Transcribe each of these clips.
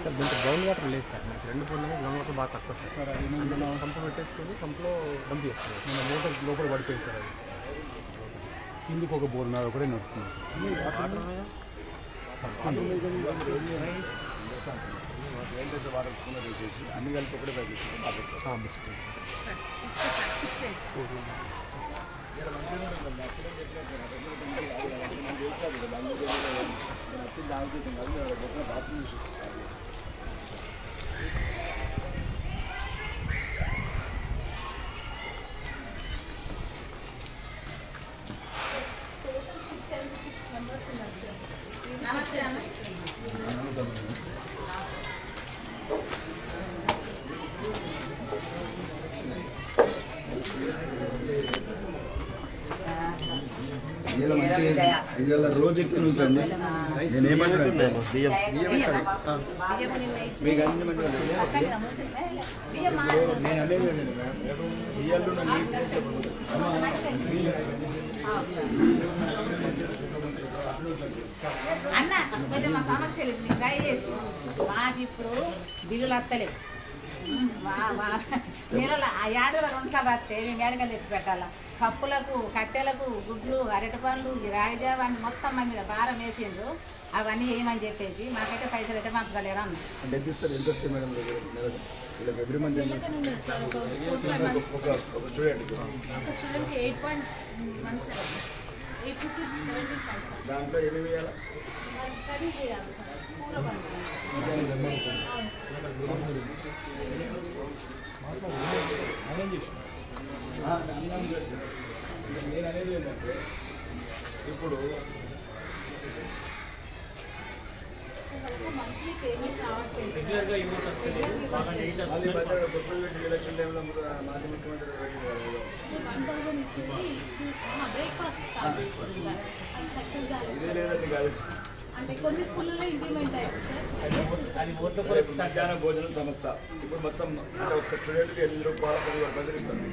Sir దీంట్లో ground water లేదు sir మనకి రెండు పూర్లు గ్రౌండ్ వాటర్ బాగా తక్కువ సార్ సార్ అది మనం పంపు పెట్టేసుకొని పంపులో డంప్ చేస్తాం మన మోటార్ లోపల పడిపోయింది సార్ అది కిందికి ఒక బోర్ నాది ఒకటే నడుస్తుంది అన్ని కలిపి ఒకటే బిస్కెట్ ఇవాళ మంచిగా ఇవాళ రోజు ఎక్కి ఉంచండి నేను ఏమంటానంటే బియ్యం మీకు అన్ని నేను అనేది కొంచెం మా ఇప్పుడు ట్రై చేసి. మాకు ఇప్పుడు బిల్లులు వస్తలేవు నెలల ఆ ఏడాది రెండులా వస్తే మేము ఏడకలు తెచ్చి పెట్టాలా? పప్పులకు కట్టెలకు గుడ్లు అరటి పండ్లు అన్ని మొత్తం మన మీద భారం వేసిండ్రు. అవన్నీ వేయమని చెప్పేసి మాకైతే పైసలు అయితే పంపగలేరు అన్న దాంట్లో ఏమేమి వేయాలి? కూర నేను అనేది ఏంటంటే ఇప్పుడు వాళ్ళకి మంత్లీ పేమెంట్ రావట్లేదు మళ్ళీ మధ్య ఎలక్షన్ టైంలో మాజీ ముఖ్యమంత్రి బ్రేక్ఫాస్ట్ ఇదే లేదండి కాదు అంటే కొన్ని స్కూళ్ళలో ఇంప్లిమెంట్ అయింది మధ్యాహ్న భోజనం సమస్య. ఇప్పుడు మొత్తం అంటే ఒక స్టూడెంట్కి ఎనిమిది రూపాయల పది రూపాయలు ఇస్తాను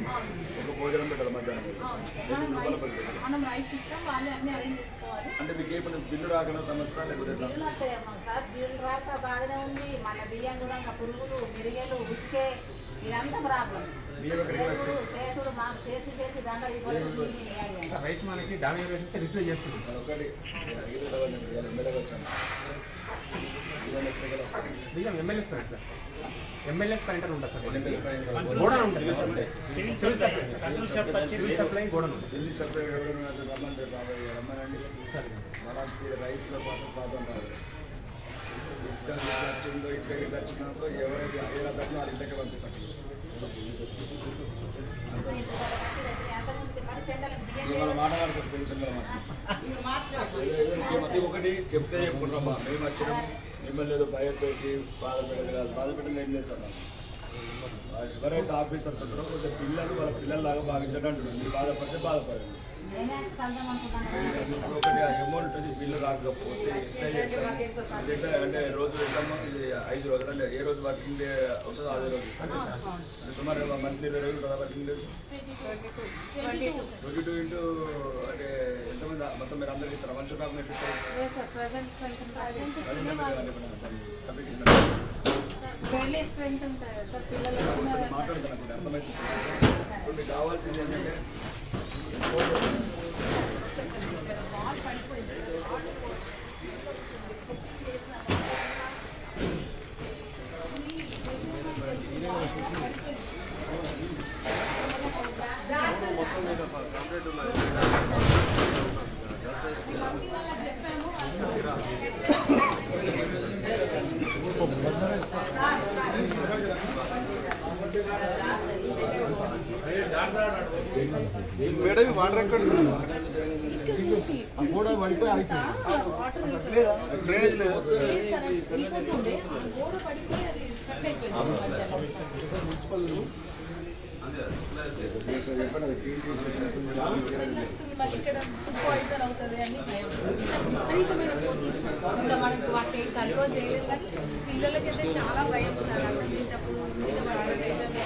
ఒక భోజనం పెట్టాలి మధ్యాహ్నం ఎనిమిది మనం రూపాయల రైస్ పది మనం రైస్ ఇస్తాం వాళ్ళే అన్ని అరేంజ్ చేసుకోవాలి. అంటే మీకు ఏమైనా బిల్లు రాకుండా సమస్య లేకపోతే వస్తాయేమో సార్ బిల్లు రాక బాగానే ఉంది. మన బియ్యం కూడా పురుగులు మిరిగేలు ఉసికే ఇదంతా ప్రాబ్లం రైస్ మనకి డామేజ్ అయితే రిప్లేస్ చేస్తుంది. బియ్యం MLS point sir. MLS point అని ఉంటుంది సార్. గోడౌన్ ఉంటుంది civil supply civil supply godown. ఉంటుంది ఎవరైనా రమ్మంటే బాబాయ్ రమ్మనండి. సార్ మనకి రైస్లో పాత్ర పాత్ర ఉంటారు ఇసుక ఇట్లా వచ్చిందో ఇట్లా ఇట్లా వచ్చినాకో ఎవరైతే అయ్యేలా తగ్గిన వాళ్ళ ఇంటికి పంపిస్తారు. ఒకటి చెప్తే చెప్పుకుంటామా మేము వచ్చినాం. మిమ్మల్ని ఏదో భయపెట్టి బాధ పెట్టదు బాధ పెట్టడం ఏం లేదు సార్ ఎవరైతే ఆఫీసర్స్ ఉంటారో కొంచెం పిల్లలు వాళ్ళ పిల్లల్లాగా భావించడం అంటున్నారు మీరు బాధపడితే బాధపడండి. ఒకటి అమౌంట్ ఉంటుంది బిల్లు రాకపోతే ఎక్స్ట్రా చేస్తాం. ఎట్లా అంటే రోజు ఎట్లమ్మా ఇది ఐదు రోజులు అంటే ఏ రోజు వర్కింగ్ డే అవుతుందో అదే రోజు అంటే సుమారు మంత్లీ ఇరవై రోజులు కదా working days twenty two into అంటే ఎంతమంది మొత్తం మీరు అందరికి ఇస్తారు? మనుషులు కాకుండా డైలీ స్ట్రెంత్ ఉంటుంది సార్ పిల్లలు వచ్చిన మాట్లాడుతున్నాను అర్థమైతే ఇప్పుడు మీకు కావాల్సింది ఏంటంటే వాల్ మేడం వాటర్ ఎక్కడ కూడా పడిపోయి డ్రైనేజ్ లేదు అవుతుంది అని భయం విపరీతమైన ఇంకా మనకు కంట్రోల్ చేయలేదు కానీ పిల్లలకైతే చాలా భయం సార్. అన్నం తింటప్పుడు మీద పడడం పిల్లలు.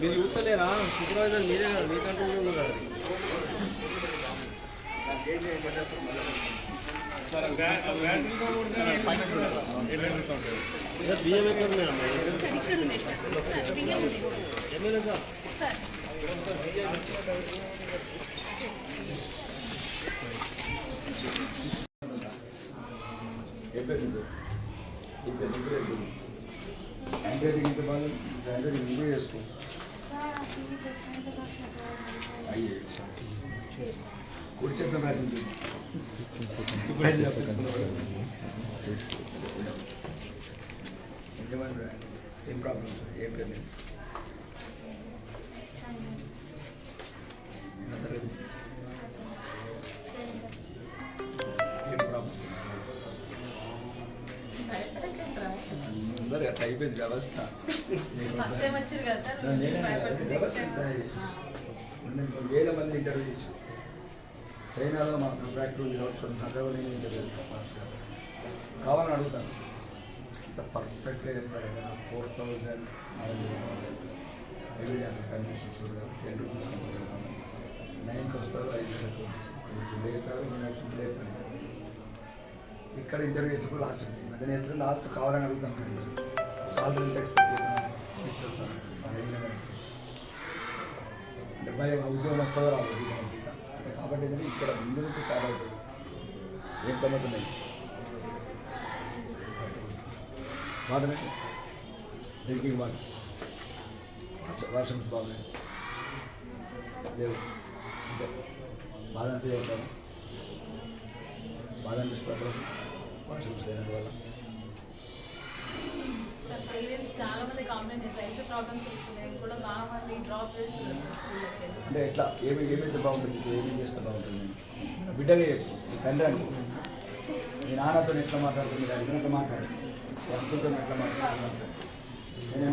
మీరు చూస్తలేరా? సూపర్వైజర్ మీరే కదా మీ కంట్రోల్ ఉన్నారు కదా బియ్యం ఎక్కడ ఉన్నాయమ్మా సార్ ఇక్కడ ఉన్నాయి సార్. కుడి చేత రాసింది ఏం ప్రాబ్లం ఏం లేదు అందరూ అట్లా అయిపోయింది వ్యవస్థ. వేల మంది ఇంటర్వ్యూ చేసి చైనాలో మా కాంట్రాక్టర్ సందర్భంలో నేను ఇంటర్వ్యూ కావాలని అడుగుతాను. కదా ఫోర్ థౌజండ్ టెన్ రూపీస్ నైన్కి వస్తారు ఐదు ఇక్కడ ఇంటర్వ్యూ కూడా లాస్ట్ అదే నేను లాస్ట్ కావాలని అడుగుతాను సాలరీ టెక్స్ట్ ఉద్యోగం వస్తుందో రాదు అంటే కాబట్టి ఏంటంటే ఇక్కడ ముందు నుంచి స్టార్ట్ అవుతుంది. ఏం తమ్ముతున్నాయి వాటర్ డ్రింకింగ్ వాటర్. వాష్రూమ్స్ బాగున్నాయి లేవు బాధ అనిపించే ఉంటాను బాధ అనిపిస్తుంది వాష్రూమ్స్ లేనందువల్ల వల్ల చాలా మంది ప్రాబ్లమ్స్ కూడా డ్రాప్ అంటే ఎట్లా? ఏమి ఏమైతే బాగుంటుంది? ఏమేమి చేస్తే బాగుంటుంది? బిడ్డగా బిడ్డని తండ్రి అనుకో మీ నాన్నతో ఎట్లా మాట్లాడుతుంది? అడిగినట్టు మాట్లాడు ఎంతో ఎట్లా మాట్లాడుతున్నాను నేను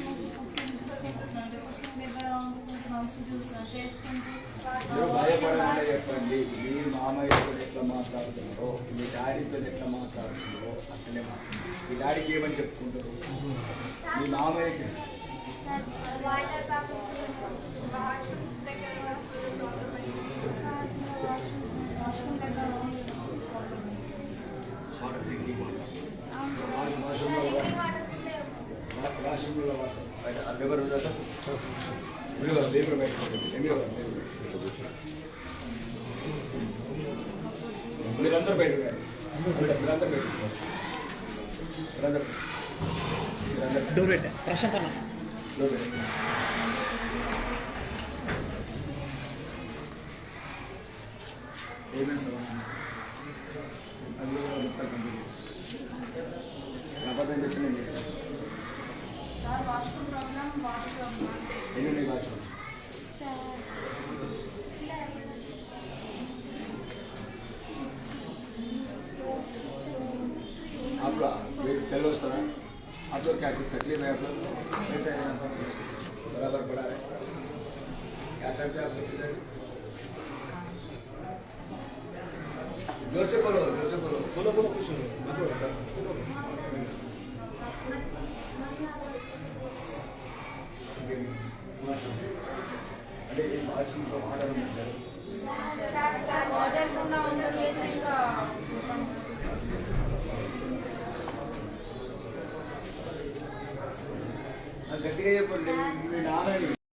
మంచి చేసుకుంటూ మీరు భయపడకుండా చెప్పండి మీ మామయ్యతో ఎట్లా మాట్లాడుతున్నారో మీ డాడీతో ఎట్లా మాట్లాడుతున్నారో అట్లనే మాట్లాడండి. మీ డాడీకి ఏమని చెప్పుకుంటారు మీ మామయ్యకి సార్ వాటర్ వాష్రూమ్స్ దగ్గర వాష్రూమ్ దగ్గర water drinking water వాష్రూమ్లో water వాష్రూమ్లో water బయట అది ఎవరు ఉండదు మీరు కదా పేపర్ బయట ఏమి మీరందరూ బయట మీరందరూ బయట మీరందరూ మీరందరూ డోర్ పెట్టా ప్రశాంత్ అన్న డోర్ పెట్టండి. हेलो सर आप लोग क्या तकलीफ़ है आप लोग? कैसे हैं आप बराबर पड़ा है। क्या करते हैं आप लोग ज़ोर से बोलो ज़ोर से बोलो। बोलो बोलो कुछ तो अरे भाषण को हमारा Người.